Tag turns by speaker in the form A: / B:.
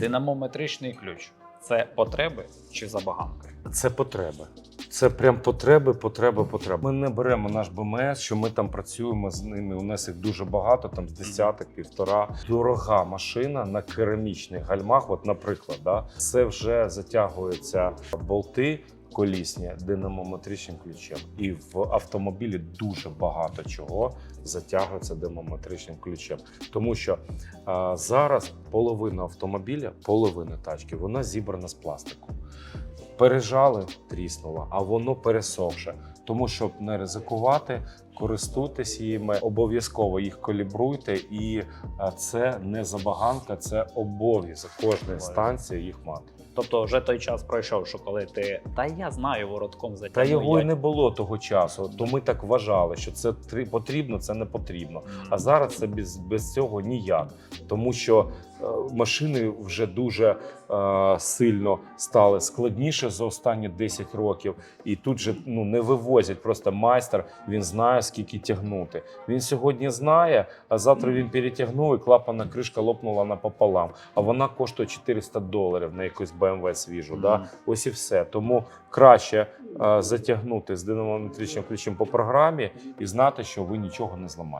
A: Динамометричний ключ це потреби чи забаганки?
B: Це потреби. Це прям потреби, потреби, потреби. Ми не беремо наш БМС, що ми там працюємо з ними. У нас їх дуже багато, там з десяток, півтора. Дорога машина на керамічних гальмах. От, наприклад, да, це вже затягуються болти. Колісні динамометричним ключем, і в автомобілі дуже багато чого затягується динамометричним ключем, тому що а, зараз половина автомобіля, половина тачки, вона зібрана з пластику. Пережали, тріснуло, а воно пересохше. Тому щоб не ризикувати, користуйтесь їми, обов'язково їх калібруйте, і це не забаганка, це обов'язок кожної станції їх мати.
A: Тобто вже той час пройшов, що коли ти та я знаю воротком
B: Та його
A: я-
B: і не було того часу, то ми так вважали, що це потрібно, це не потрібно. А зараз це без, без цього ніяк, тому що е, машини вже дуже е, сильно стали складніше за останні 10 років, і тут же ну не вивозять просто майстер. Він знає скільки тягнути. Він сьогодні знає, а завтра він перетягнув і клапана кришка лопнула напополам. А вона коштує 400 доларів на якусь BMW свіжу. Да? Ось і все. Тому краще а, затягнути з динамометричним ключем по програмі і знати, що ви нічого не зламаєте.